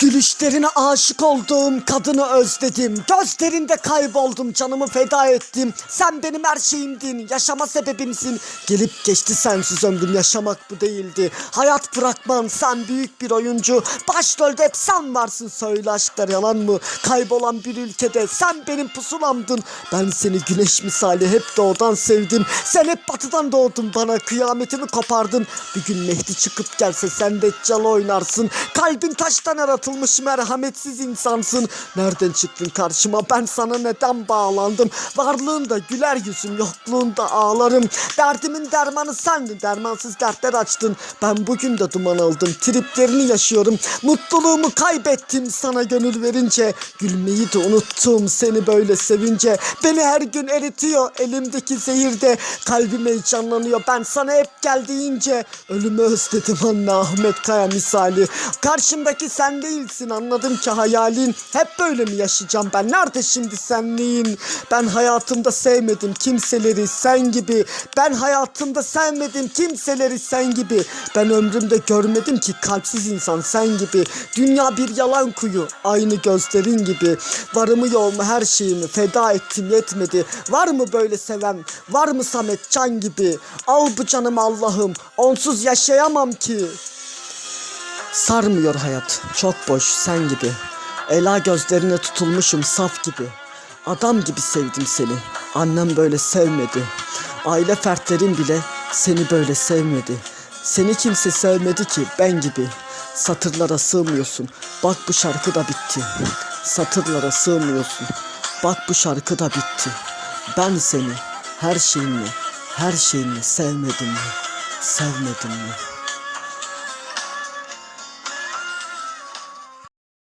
Gülüşlerine aşık olduğum kadını özledim. Gözlerinde kayboldum, canımı feda ettim. Sen benim her şeyimdin, yaşama sebebimsin. Gelip geçti sensiz ömrüm, yaşamak bu değildi. Hayat bırakman, sen büyük bir oyuncu. Başrolde hep sen varsın, söyle aşklar yalan mı? Kaybolan bir ülkede sen benim pusulamdın. Ben seni güneş misali hep doğudan sevdim. Sen hep batıdan doğdun bana, kıyametimi kopardın. Bir gün Mehdi çıkıp gelse sen Deccal oynarsın. Kalbin taştan yaratılmış merhametsiz insansın. Nereden çıktın karşıma ben sana neden bağlandım? Varlığında güler yüzüm yokluğunda ağlarım. Derdimin dermanı sendin dermansız dertler açtın. Ben bugün de duman aldım triplerini yaşıyorum. Mutluluğumu kaybettim sana gönül verince. Gülmeyi de unuttum seni böyle sevince. Beni her gün eritiyor elimdeki zehirde. Kalbim heyecanlanıyor ben sana hep gel deyince. Ölümü özledim anne Ahmet Kaya misali. Karşımdaki sen değilsin anladım ki hayalin. Hep böyle mi yaşayacağım ben? Nerede şimdi senliğin? Ben hayatımda sevmedim kimseleri sen gibi. Ben hayatımda sevmedim kimseleri sen gibi. Ben ömrümde görmedim ki kalpsiz insan sen gibi. Dünya bir yalan kuyu aynı gözlerin gibi. Varımı yoğumu her şeyimi feda ettim yetmedi. Var mı böyle seven? Var mı Samet Can gibi? Al bu canım Allah'ım. Onsuz yaşayamam ki. Sarmıyor hayat. Çok boş sen gibi. Ela gözlerine tutulmuşum saf gibi. Adam gibi sevdim seni. Annem böyle sevmedi. Aile fertlerin bile seni böyle sevmedi. Seni kimse sevmedi ki ben gibi. Satırlara sığmıyorsun. Bak bu şarkı da bitti. Satırlara sığmıyorsun. Bak bu şarkı da bitti. Ben seni her şeyinle, her şeyinle sevmedim mi? Sevmedim mi?